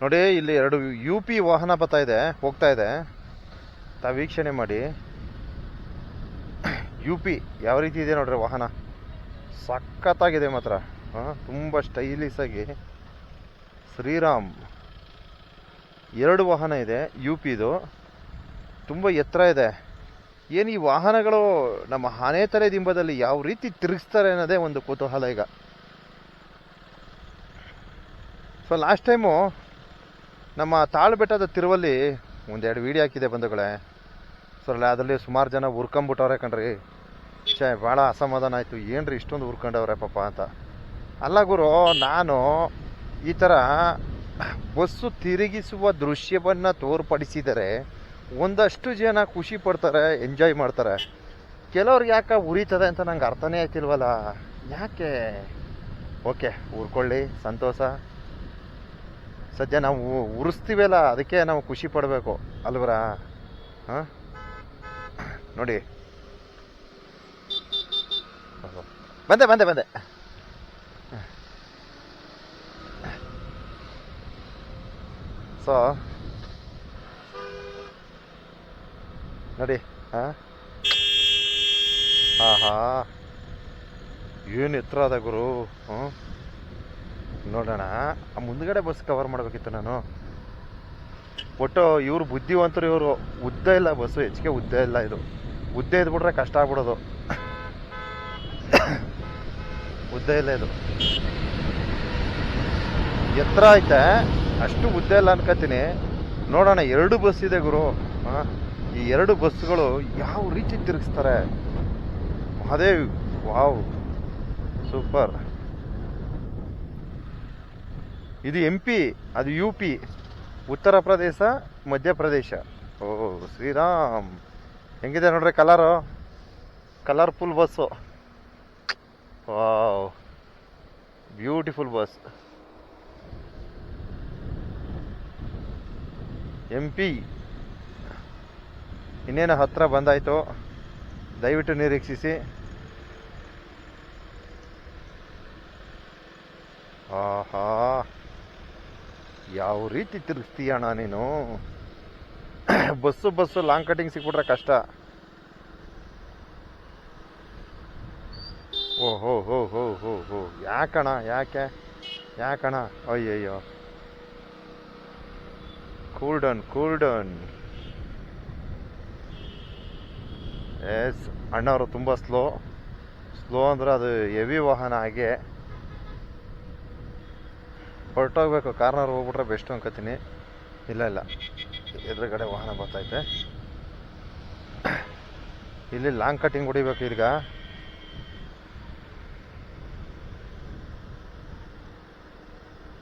ನೋಡಿ, ಇಲ್ಲಿ ಎರಡು ಯು ಪಿ ವಾಹನ ಬರ್ತಾ ಇದೆ, ಹೋಗ್ತಾ ಇದೆ. ತಾ ವೀಕ್ಷಣೆ ಮಾಡಿ. ಯು ಪಿ ಯಾವ ರೀತಿ ಇದೆ ನೋಡ್ರಿ ವಾಹನ? ಸಖತ್ತಾಗಿದೆ ಮಾತ್ರ. ಹಾಂ, ತುಂಬ ಸ್ಟೈಲಿಸ್ ಆಗಿ. ಶ್ರೀರಾಮ್. ಎರಡು ವಾಹನ ಇದೆ ಯು ಪಿದು ತುಂಬ ಎತ್ತರ ಇದೆ. ಏನು ಈ ವಾಹನಗಳು ನಮ್ಮ ಆನೆ ದಿಂಬದಲ್ಲಿ ಯಾವ ರೀತಿ ತಿರುಗಿಸ್ತಾರೆ ಅನ್ನೋದೇ ಒಂದು ಕುತೂಹಲ ಈಗ. ಸೊ ಲಾಸ್ಟ್ ಟೈಮು ನಮ್ಮ ತಾಳ್ಬೆಟ್ಟದ ತಿರುವಲ್ಲಿ ಒಂದೆರಡು ವೀಡಿಯೋ ಹಾಕಿದೆ ಬಂಧುಗಳೇ. ಸೊ ಅಲ್ಲ ಅದರಲ್ಲಿ ಸುಮಾರು ಜನ ಉರ್ಕೊಂಬಿಟ್ಟವ್ರೆ ಕಣ್ರಿ. ಛೇ, ಭಾಳ ಅಸಮಾಧಾನ ಆಯಿತು. ಏನ್ರಿ ಇಷ್ಟೊಂದು ಉರ್ಕೊಂಡವ್ರೆ ಪಾಪ ಅಂತ. ಅಲ್ಲ ಗುರು, ನಾನು ಈ ಥರ ಬಸ್ಸು ತಿರುಗಿಸುವ ದೃಶ್ಯವನ್ನು ತೋರ್ಪಡಿಸಿದರೆ ಒಂದಷ್ಟು ಜನ ಖುಷಿ ಪಡ್ತಾರೆ ಎಂಜಾಯ್ ಮಾಡ್ತಾರೆ. ಕೆಲವ್ರಿಗೆ ಯಾಕೆ ಉರಿತದೆ ಅಂತ ನಂಗೆ ಅರ್ಥನೇ ಆಯ್ತಿಲ್ವಲ್ಲ? ಯಾಕೆ? ಓಕೆ ಉರ್ಕೊಳ್ಳಿ ಸಂತೋಷ. ಸದ್ಯ ನಾವು ಉರಿಸ್ತೀವಲ್ಲ, ಅದಕ್ಕೆ ನಾವು ಖುಷಿ ಪಡಬೇಕು. ಅಲ್ವರಾ? ಹಾಂ? ನೋಡಿ. ಬಂದೆ ಬಂದೆ ಬಂದೆ. ಸೊ ನೋಡಿ, ಹಾಂ? ಆಹಾ. ಏನು ಎತ್ತರ ಅದ ಗುರು? ಹ್ಞೂ ನೋಡೋಣ. ಆ ಮುಂದ್ಗಡೆ ಬಸ್ ಕವರ್ ಮಾಡಬೇಕಿತ್ತು ನಾನು. ಒಟ್ಟು ಇವರು ಬುದ್ಧಿವಂತರು ಇವರು, ಉದ್ದ ಇಲ್ಲ ಬಸ್ಸು ಹೆಚ್ಚಿಗೆ ಉದ್ದ ಇಲ್ಲ ಇದು. ಉದ್ದ ಇದ್ಬಿಟ್ರೆ ಕಷ್ಟ ಆಗ್ಬಿಡೋದು. ಉದ್ದ ಇಲ್ಲ ಇದು. ಎತ್ತರ ಐತೆ, ಅಷ್ಟು ಉದ್ದ ಇಲ್ಲ ಅನ್ಕೋತೀನಿ. ನೋಡೋಣ, ಎರಡು ಬಸ್ ಇದೆ ಗುರು. ಈ ಎರಡು ಬಸ್ಗಳು ಯಾವ ರೀತಿ ತಿರುಗಿಸ್ತಾರೆ? ಮಹಾದೇವ್, ವಾವ್. ಸೂಪರ್. ಇದು ಎಂ ಪಿ ಅದು ಯು ಪಿ ಉತ್ತರ ಪ್ರದೇಶ ಮಧ್ಯಪ್ರದೇಶ ಓ, ಶ್ರೀರಾಮ್. ಹೆಂಗಿದೆ ನೋಡ್ರಿ colour colourful bus wow beautiful bus M P ಇನ್ನೇನು ಹತ್ತಿರ ಬಂದಾಯಿತು? ದಯವಿಟ್ಟು ನಿರೀಕ್ಷಿಸಿ. ಆಹಾ. ಯಾವ ರೀತಿ ತಿರುಗಿಸ್ತೀಯಣ್ಣ ನೀನು ಬಸ್ಸು ಬಸ್ಸು ಲಾಂಗ್ ಕಟಿಂಗ್ ಸಿಕ್ಬಿಟ್ರೆ ಕಷ್ಟ. ಓ, ಹೋ ಹೋ ಹೋ ಹೋ ಹೋ. ಯಾಕಣ, ಯಾಕೆ? ಯಾಕಣ? ಅಯ್ಯಯ್ಯೋ. Cool down cool down yes ಅಣ್ಣವರು ತುಂಬ ಸ್ಲೋ ಸ್ಲೋ ಅಂದ್ರೆ ಅದು ಹೆವಿ ವಾಹನ ಹಾಗೆ. ಹೊರಟೋಗ್ಬೇಕು ಕಾರ್ನರ್ ಹೋಗ್ಬಿಟ್ರೆ ಬೆಸ್ಟ್ ಅನ್ಕೋತೀನಿ. ಇಲ್ಲ ಇಲ್ಲ. ಎದುರುಗಡೆ ವಾಹನ ಬರ್ತೈತೆ ಇಲ್ಲಿ ಲಾಂಗ್ ಕಟ್ಟಿಂಗ್ ಹೊಡಿಬೇಕು ಈಗ.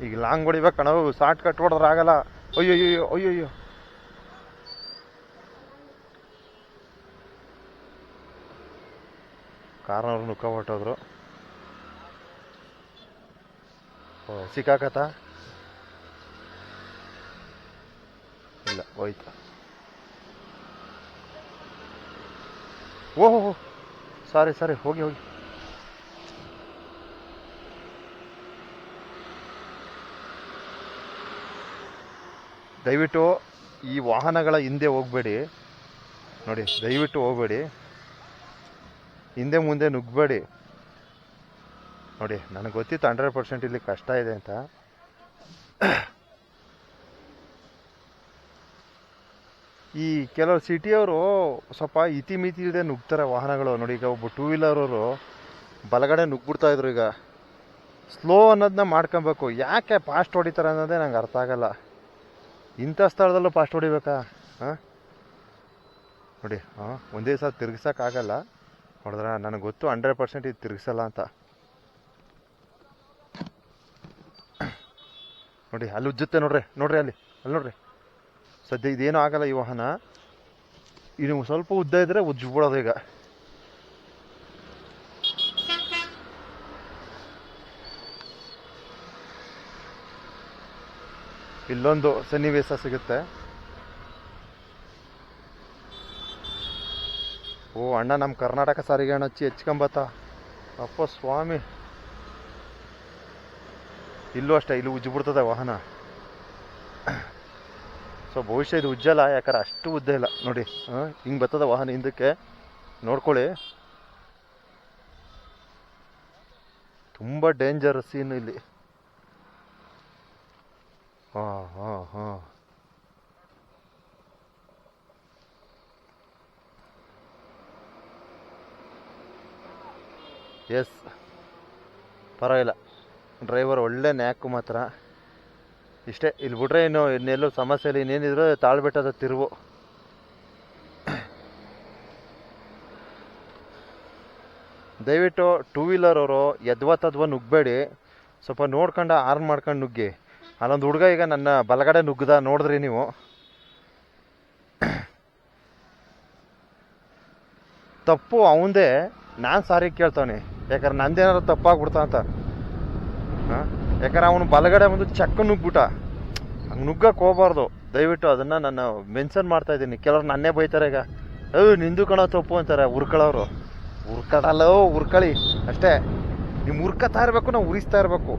ಈಗ ಲಾಂಗ್ ಹೊಡಿಬೇಕು ಕಣವು ಶಾರ್ಟ್ ಕಟ್ ಹೊಡೆದ್ರೆ ಆಗಲ್ಲ. ಅಯ್ಯೋ ಅಯ್ಯೋ ಅಯ್ಯೋ ಕಾರ್ನವ್ರು ನುಕ್ಕ ಹೊಟ್ಟೋದ್ರು ಓ ಸಿಕ್ಕಾಕತ್ತ? ಇಲ್ಲ, ಹೋಯ್ತು. ಓಹೋ ಸಾರಿ ಸಾರಿ, ಹೋಗಿ ಹೋಗಿ. ದಯವಿಟ್ಟು ಈ ವಾಹನಗಳ ಹಿಂದೆ ಹೋಗಬೇಡಿ. ನೋಡಿ, ದಯವಿಟ್ಟು ಹೋಗಬೇಡಿ. ಹಿಂದೆ ಮುಂದೆ ನುಗ್ಗಬೇಡಿ ನೋಡಿ, ನನಗೆ ಗೊತ್ತಿತ್ತು ಹಂಡ್ರೆಡ್ ಪರ್ಸೆಂಟ್ ಇಲ್ಲಿ ಕಷ್ಟ ಇದೆ ಅಂತ. ಈ ಕೆಲವು ಸಿಟಿಯವರು ಸ್ವಲ್ಪ ಇತಿಮಿತಿ ಇಲ್ಲದೆ ನುಗ್ತಾರೆ ವಾಹನಗಳು. ನೋಡಿ, ಈಗ ಒಬ್ಬ ಟೂ ವೀಲರವರು ಬಲಗಡೆ ನುಗ್ಬಿಡ್ತಾ ಇದ್ರು ಈಗ. ಸ್ಲೋ ಅನ್ನೋದನ್ನ ಮಾಡ್ಕೊಬೇಕು. ಯಾಕೆ ಫಾಸ್ಟ್ ಹೊಡಿತಾರೆ ಅನ್ನೋದೇ ನಂಗೆ ಅರ್ಥ ಆಗಲ್ಲ. ಇಂಥ ಸ್ಥಳದಲ್ಲೂ ಫಾಸ್ಟ್ ಹೊಡಿಬೇಕಾ? ಹಾಂ? ನೋಡಿ, ಹಾಂ, ಒಂದೇ ಸಲ ತಿರ್ಗಿಸೋಕ್ಕಾಗಲ್ಲ ಹೊಡೆದ್ರೆ ನನಗೆ ಗೊತ್ತು ಹಂಡ್ರೆಡ್ ಪರ್ಸೆಂಟ್ ಇದು ತಿರ್ಗಿಸಲ್ಲ ಅಂತ. ನೋಡಿ, ಅಲ್ಲಿ ಉಜ್ಜುತ್ತೆ ನೋಡ್ರಿ ನೋಡ್ರಿ ಅಲ್ಲಿ ಅಲ್ಲಿ ನೋಡ್ರಿ. ಸದ್ಯ ಇದೇನು ಆಗಲ್ಲ ಈ ವಾಹನ. ಇನ್ನು ಸ್ವಲ್ಪ ಉದ್ದ ಇದ್ರೆ ಉಜ್ಜಿಬಿಡೋದು ಈಗ. ಇಲ್ಲೊಂದು ಸನ್ನಿವೇಶ ಸಿಗುತ್ತೆ. ಓ, ಅಣ್ಣ ನಮ್ಮ ಕರ್ನಾಟಕ ಸಾರಿಗೆ ಅಣ್ಣ ಹಚ್ಚಿ ಹೆಚ್ಕೊಂಬತ್ತ ಅಪ್ಪ ಸ್ವಾಮಿ. ಇಲ್ಲೂ ಅಷ್ಟೇ, ಇಲ್ಲಿ ಉಜ್ಜಿಬಿಡ್ತದೆ ವಾಹನ. ಸೊ ಭವಿಷ್ಯ ಇದು ಉಜ್ಜಲ್ಲ, ಯಾಕಂದ್ರೆ ಅಷ್ಟು ಉದ್ದ ಇಲ್ಲ. ನೋಡಿ ಹಿಂಗೆ ಬರ್ತದ ವಾಹನ ಹಿಂದಕ್ಕೆ. ನೋಡ್ಕೊಳ್ಳಿ. ತುಂಬ ಡೇಂಜರ್ ಸೀನ್ ಇಲ್ಲಿ. ಹಾಂ ಹಾಂ ಹಾಂ. ಎಸ್ ಪರವಾಗಿಲ್ಲ. ಡ್ರೈವರ್ ಒಳ್ಳೆ ನ್ಯಾಕು ಮಾತ್ರ. ಇಷ್ಟೇ, ಇಲ್ಲಿ ಬಿಟ್ರೆ ಇನ್ನು ಇನ್ನೆಲ್ಲೂ ಸಮಸ್ಯೆ ಇಲ್ಲ ಇನ್ನೇನಿದ್ರು ತಾಳ್ಬೆಟ್ಟದ ತಿರುವು. ದಯವಿಟ್ಟು ಟೂ ವೀಲರ್ ಅವರು ಯದ್ವಾ ತದ್ವಾ ನುಗ್ಬೇಡಿ. ಸ್ವಲ್ಪ ನೋಡ್ಕೊಂಡು ಆರ್ನ್ ಮಾಡ್ಕೊಂಡು ನುಗ್ಗಿ. ಅಲ್ಲೊಂದು ಹುಡುಗ ಈಗ ನನ್ನ ಬಲಗಡೆ ನುಗ್ಗದ ನೋಡಿದ್ರಿ ನೀವು. ತಪ್ಪು ಅವಂದೇ, ನಾನು ಸಾರಿ ಕೇಳ್ತಾವನಿ. ಯಾಕಂದ್ರೆ ನಂದೇನಾದ್ರು ತಪ್ಪಾಗ್ಬಿಡ್ತಾ ಅಂತ. ಯಾಕಂದ್ರೆ ಅವನು ಬಲಗಡೆ ಒಂದು ಚಕ್ಕ ನುಗ್ಬಿಟ್ಟ ಹಂಗೆ ನುಗ್ಗಕ್ಕೆ ಹೋಗ್ಬಾರ್ದು. ದಯವಿಟ್ಟು ಅದನ್ನು ನಾನು ಮೆನ್ಷನ್ ಮಾಡ್ತಾ ಇದ್ದೀನಿ. ಕೆಲವ್ರು ನನ್ನೇ ಬೈತಾರೆ ಈಗ. ಅಯ್ಯೋ ನಿಂದು ಕಣೋ ತಪ್ಪು ಅಂತಾರೆ ಉರ್ಕೊಳ್ಳೋರು ಉರ್ಕಡಲ್ಲೋ, ಉರ್ಕಳಿ. ಅಷ್ಟೇ. ನೀವು ಉರ್ಕತಾ ಇರಬೇಕು, ನಾವು ಉರಿಸ್ತಾ ಇರಬೇಕು.